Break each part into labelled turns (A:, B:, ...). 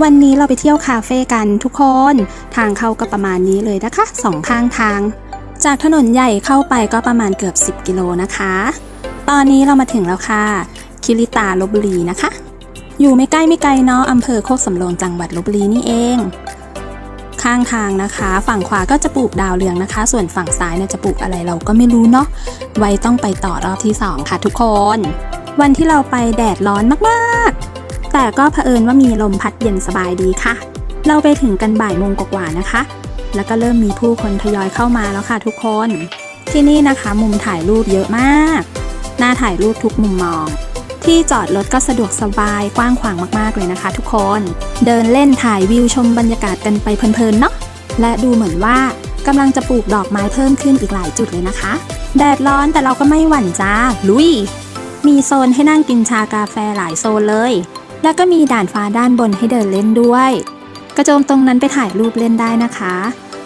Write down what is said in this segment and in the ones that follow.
A: วันนี้เราไปเที่ยวคาเฟ่กันทุกคน ทางเข้าก็ประมาณนี้เลยนะคะสองข้างทาง จากถนนใหญ่เข้าไปก็ประมาณเกือบ 10 กิโลนะคะ ตอนนี้เรามาถึงแล้วค่ะ คิริตาลบบุรีนะคะ อยู่ไม่ใกล้ไม่ไกลเนาะอำเภอโคกสำโรงจังหวัดลบบุรีนี่เอง ข้างทางนะคะ ฝั่งขวาก็จะปลูกดาวเรืองนะคะ ส่วนฝั่งซ้ายเนี่ยจะปลูกอะไรเราก็ไม่รู้เนาะไว้ต้องไปต่อรอบที่ 2 ค่ะทุกคน วันที่เราไปแดดร้อนมากๆ แต่ก็เผอิญว่ามีลมพัดเย็นสบายดีค่ะ เราไปถึงกันบ่ายโมงกว่าๆนะคะ แล้วก็เริ่มมีผู้คนทยอยเข้ามาแล้วค่ะทุกคน ที่นี่นะคะ มุมถ่ายรูปเยอะมากน่าถ่ายรูปทุกมุมมอง ที่จอดรถก็สะดวกสบายกว้างขวางมากๆเลยนะคะ ทุกคน เดินเล่นถ่ายวิวชมบรรยากาศกันไปเพลินๆเนาะ และดูเหมือนว่ากำลังจะปลูกดอกไม้เพิ่มขึ้นอีกหลายจุดเลยนะคะ แดดร้อนแต่เราก็ไม่หวั่นจ้า ลุย มีโซนให้นั่งกินชากาแฟหลายโซนเลย แล้วก็มีด่านฟ้าด้านบนให้เดินเล่นด้วย กระโจมตรงนั้นไปถ่ายรูปเล่นได้นะคะ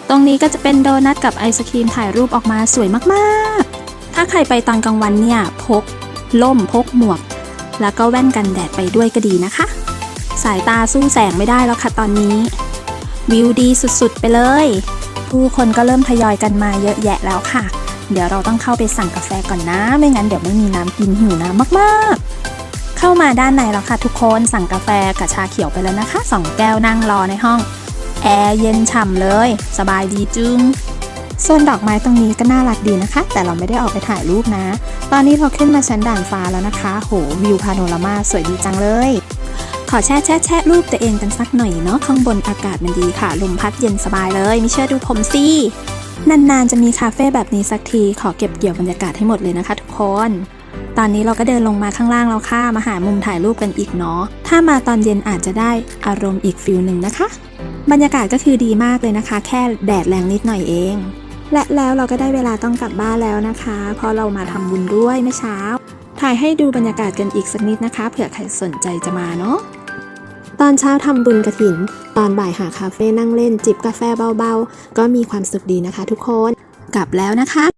A: ตรงนี้ก็จะเป็นโดนัทกับไอศครีมถ่ายรูปออกมาสวยมากๆ ถ้าใครไปตอนกลางวันเนี่ยพกล่มพกหมวก แล้วก็แว่นกันแดดไปด้วยก็ดีนะคะ สายตาสู้แสงไม่ได้แล้วค่ะตอนนี้ วิวดีสุดๆไปเลย ผู้คนก็เริ่มทยอยกันมาเยอะแยะแล้วค่ะ เดี๋ยวเราต้องเข้าไปสั่งกาแฟก่อนนะ ไม่งั้นเดี๋ยวไม่มีน้ำกินหิวน้ำมากๆ เข้ามาด้านในแล้วค่ะทุกคนสั่งกาแฟกับชาเขียวไปแล้วนะคะสองแก้วนั่งรอในห้อง แอร์เย็นฉ่ำเลย สบายดีจึงส่วนดอกไม้ตรงนี้ก็น่ารักดีนะคะ แต่เราไม่ได้ออกไปถ่ายรูปนะ ตอนนี้เราขึ้นมาชั้นด่านฟ้าแล้วนะคะ โหวิวพาโนรามาสวยดีจังเลย ขอแช่แช่แช่รูปตัวเองกันสักหน่อยเนาะข้างบนอากาศมันดีค่ะ ลมพัดเย็นสบายเลยไม่เชื่อดูผมสินานๆจะมีคาเฟ่แบบนี้สักทีขอเก็บเกี่ยวบรรยากาศให้หมดเลยนะคะ ทุกคน ตอนนี้เราก็เดินลงมาข้างล่างแล้วค่ะ มาหามุมถ่ายรูปกันอีกเนาะ ถ้ามาตอนเย็นอาจจะได้อารมณ์อีกฟิลหนึ่งนะคะ บรรยากาศก็คือดีมากเลยนะคะ แค่แดดแรงนิดหน่อยเอง และแล้วเราก็ได้เวลาต้องกลับบ้านแล้วนะคะ เพราะเรามาทำบุญด้วยเมื่อเช้า ถ่ายให้ดูบรรยากาศกันอีกสักนิดนะคะ เผื่อใครสนใจจะมาเนาะตอนเช้าทำบุญกระถิน ตอนบ่ายหาคาเฟ่นั่งเล่นจิบกาแฟเบาๆ ก็มีความสุขดีนะคะทุกคน กลับแล้วนะคะ